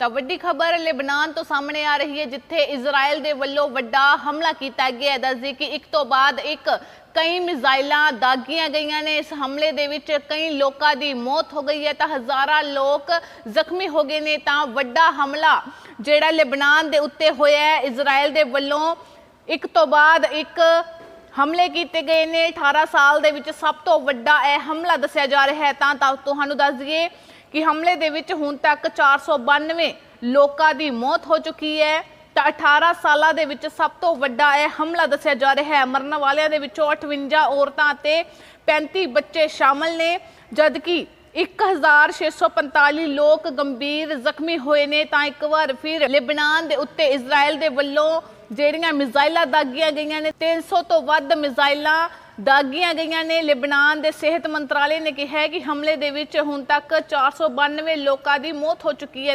ਤਾਂ ਵੱਡੀ ਖਬਰ ਲੈਬਨਾਨ ਤੋਂ ਸਾਹਮਣੇ ਆ ਰਹੀ ਹੈ, ਜਿੱਥੇ ਇਜ਼ਰਾਈਲ ਦੇ ਵੱਲੋਂ ਵੱਡਾ ਹਮਲਾ ਕੀਤਾ ਗਿਆ ਹੈ। ਦੱਸਦੀ ਕਿ ਇੱਕ ਤੋਂ ਬਾਅਦ ਇੱਕ ਕਈ ਮਿਜ਼ਾਈਲਾਂ ਦਾਗੀਆਂ ਗਈਆਂ ਨੇ। ਇਸ ਹਮਲੇ ਦੇ ਵਿੱਚ ਕਈ ਲੋਕਾਂ ਦੀ ਮੌਤ ਹੋ ਗਈ ਹੈ, ਤਾਂ ਹਜ਼ਾਰਾਂ ਲੋਕ ਜ਼ਖਮੀ ਹੋ ਗਏ ਨੇ। ਤਾਂ ਵੱਡਾ ਹਮਲਾ ਜਿਹੜਾ ਲੈਬਨਾਨ ਦੇ ਉੱਤੇ ਹੋਇਆ ਹੈ ਇਜ਼ਰਾਈਲ ਦੇ ਵੱਲੋਂ ਇੱਕ ਤੋਂ ਬਾਅਦ ਇੱਕ ਹਮਲੇ ਕੀਤੇ ਗਏ ਨੇ। 18 ਸਾਲ ਦੇ ਵਿੱਚ ਸਭ ਤੋਂ ਵੱਡਾ ਇਹ ਹਮਲਾ ਦੱਸਿਆ ਜਾ ਰਿਹਾ ਹੈ। ਤਾਂ ਤਾਂ ਤੁਹਾਨੂੰ ਦੱਸ ਦਈਏ ਕਿ ਹਮਲੇ ਦੇ ਵਿੱਚ ਹੁਣ ਤੱਕ 492 ਲੋਕਾਂ ਦੀ ਮੌਤ ਹੋ ਚੁੱਕੀ ਹੈ। ਤਾਂ 18 ਸਾਲਾਂ ਦੇ ਵਿੱਚ ਸਭ ਤੋਂ ਵੱਡਾ ਇਹ ਹਮਲਾ ਦੱਸਿਆ ਜਾ ਰਿਹਾ ਹੈ। ਮਰਨ ਵਾਲਿਆਂ ਦੇ ਵਿੱਚੋਂ 58 ਔਰਤਾਂ ਅਤੇ 35 ਬੱਚੇ ਸ਼ਾਮਲ ਨੇ, ਜਦਕਿ 1645 ਲੋਕ ਗੰਭੀਰ ਜ਼ਖਮੀ ਹੋਏ ਨੇ, ਤਾਂ ਇੱਕ ਵਾਰ ਫਿਰ ਲਿਬਨਾਨ ਦੇ ਉੱਤੇ ਇਜ਼ਰਾਈਲ ਦੇ ਵੱਲੋਂ ਜਿਹੜੀਆਂ ਮਿਜ਼ਾਈਲਾਂ ਦਾਗੀਆਂ ਗਈਆਂ ਨੇ 300 ਤੋਂ ਵੱਧ ਮਿਜ਼ਾਈਲਾਂ ਦਾਗੀਆਂ ਗਈਆਂ ਨੇ। ਲਿਬਨਾਨ ਦੇ ਸਿਹਤ ਮੰਤਰਾਲੇ ਨੇ ਕਿਹਾ ਹੈ ਕਿ ਹਮਲੇ ਦੇ ਵਿੱਚ ਹੁਣ ਤੱਕ 492 ਲੋਕਾਂ ਦੀ ਮੌਤ ਹੋ ਚੁੱਕੀ ਹੈ।